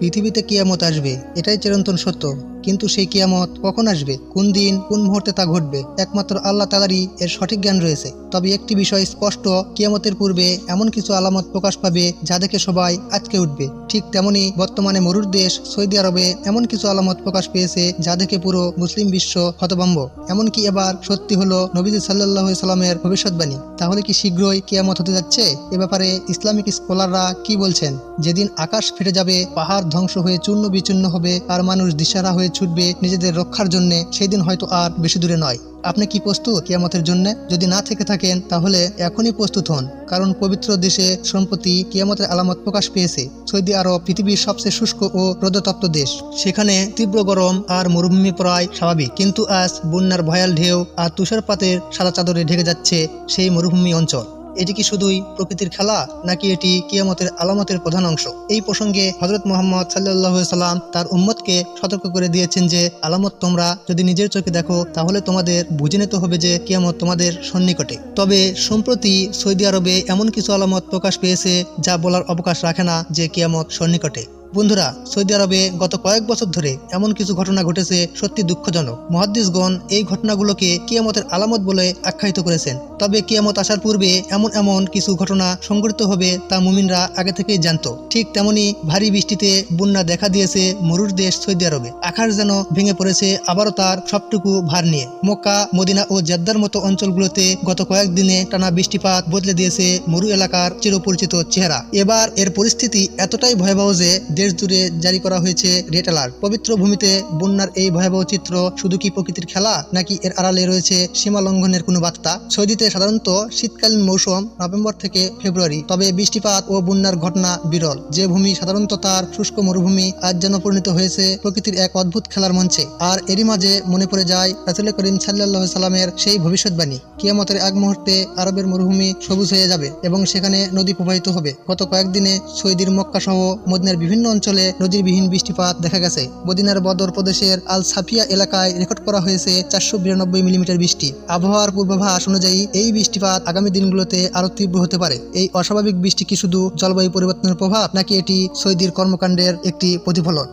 পৃথিবীতে কিয়ামত আসবে এটাই চিরন্তন সত্য। কিন্তু সেই কিয়ামত কখন আসবে? কোন দিন, কোন মুহূর্তে তা ঘটবে? একমাত্র আল্লাহ তালারই এর সঠিক জ্ঞান রয়েছে। তবে একটি বিষয় স্পষ্ট, কিয়ামতের পূর্বে এমন কিছু আলামত প্রকাশ পাবে যা দেখে সবাই আজকে উঠবে। ঠিক তেমনি বর্তমানে মরুর দেশ, সৌদি আরবে এমন কিছু আলামত প্রকাশ পেয়েছে যা দেখে পুরো মুসলিম বিশ্ব হতভম্ব। এমনকি এবার সত্যি হলো নবীজি সাল্লাহ সাল্লামের ভবিষ্যৎবাণী। তাহলে কি শীঘ্রই কিয়ামত হতে যাচ্ছে? এ ব্যাপারে ইসলামিক স্কলাররা কি বলছেন? যেদিন আকাশ ফেটে যাবে, পাহাড় ধ্বংস হয়ে চূর্ণ বিচূর্ণ হবে, আর মানুষ দিশারা হয়ে ছুটবে, নিজেদের রক্ষার জন্য সেই দিন হয়তো আর বেশি দূরে নয়। আপনি কি প্রস্তুত কিয়ামতের জন্য? যদি না থেকে থাকেন, তাহলে এখনই প্রস্তুত হন। কারণ পবিত্র দেশে সম্প্রতি কিয়ামতের আলামত প্রকাশ পেয়েছে। সৌদি আরব পৃথিবীর সবচেয়ে শুষ্ক ও রোদতপ্ত দেশ। সেখানে তীব্র গরম আর মরুভূমি প্রায় স্বাভাবিক। কিন্তু আজ বন্যার ভয়াল ঢেউ আর তুষারপাতের সাদা চাদরে ঢেকে যাচ্ছে সেই মরুভূমি অঞ্চল। এটি কি শুধুই প্রকৃতির খেলা, নাকি এটি কিয়ামতের আলামতের প্রধান অংশ? এই প্রসঙ্গে হজরত মোহাম্মদ সাল্লাহ সাল্লাম তার উম্মতকে সতর্ক করে দিয়েছেন যে, আলামত তোমরা যদি নিজের চোখে দেখো, তাহলে তোমাদের বুঝে নিতে হবে যে, কিয়ামত তোমাদের সন্নিকটে। তবে সম্প্রতি সৌদি আরবে এমন কিছু আলামত প্রকাশ পেয়েছে যা বলার অবকাশ রাখে না যে, কিয়ামত সন্নিকটে। বন্ধুরা, সৌদি আরবে গত কয়েক বছর ধরে এমন কিছু ঘটনা ঘটেছে সত্যি দুঃখজনক। মহাদ্দিসগণ এই ঘটনাগুলোকে কিয়ামতের আলামত বলে আখ্যায়িত করেছেন। তবে কিয়ামত আসার পূর্বে এমন এমন কিছু ঘটনা সংঘটিত হবে তা মুমিনরা আগে থেকেই জানত। ঠিক তেমনি ভারী বৃষ্টিতে বন্যা দেখা দিয়েছে মরুর দেশ সৌদি আরবে। আকাশ যেন ভেঙে পড়েছে, আবারও তার সবটুকু ভার নিয়ে। মক্কা, মদিনা ও জেদ্দার মতো অঞ্চলগুলোতে গত কয়েকদিনে টানা বৃষ্টিপাত বদলে দিয়েছে মরু এলাকার চিরপরিচিত চেহারা। এবার এর পরিস্থিতি এতটাই ভয়াবহ যে দেশ জুড়ে জারি করা হয়েছে রেড অ্যালার্ট। পবিত্র ভূমিতে বন্যার এই ভয়াবহ চিত্র শুধু কি প্রকৃতির খেলা, নাকি এর আড়ালে রয়েছে সীমা লঙ্ঘনের কোনো বার্তা? সৌদিতে সাধারণত শীতকালীন মৌসুম নভেম্বর থেকে ফেব্রুয়ারি, তবে বৃষ্টিপাত ও বন্যার ঘটনা বিরল। যে ভূমি সাধারণত তার শুষ্ক মরুভূমি, আজ যেন পরিণত হয়েছে প্রকৃতির এক অদ্ভুত খেলার মঞ্চে। আর এরই মাঝে মনে পড়ে যায় রাসুল করিম সাল্লাহ সাল্লামের সেই ভবিষ্যৎবাণী, কিয়ামতের এক মুহূর্তে আরবের মরুভূমি সবুজ হয়ে যাবে এবং সেখানে নদী প্রবাহিত হবে। গত কয়েকদিনে সৌদির মক্কা সহ মদিনার বিভিন্ন অঞ্চলে নদীরবিহীন বৃষ্টিপাত দেখা গেছে। মদিনার বদর প্রদেশের আল সাফিয়া এলাকায় রেকর্ড করা হয়েছে চারশো বিরানব্বই মিলিমিটার বৃষ্টি। আবহাওয়ার পূর্বাভাস অনুযায়ী এই বৃষ্টিপাত আগামী দিনগুলোতে আরও তীব্র হতে পারে। এই অস্বাভাবিক বৃষ্টি কি শুধু জলবায়ু পরিবর্তনের প্রভাব, নাকি এটি সৌদির কর্মকাণ্ডের একটি প্রতিফলন?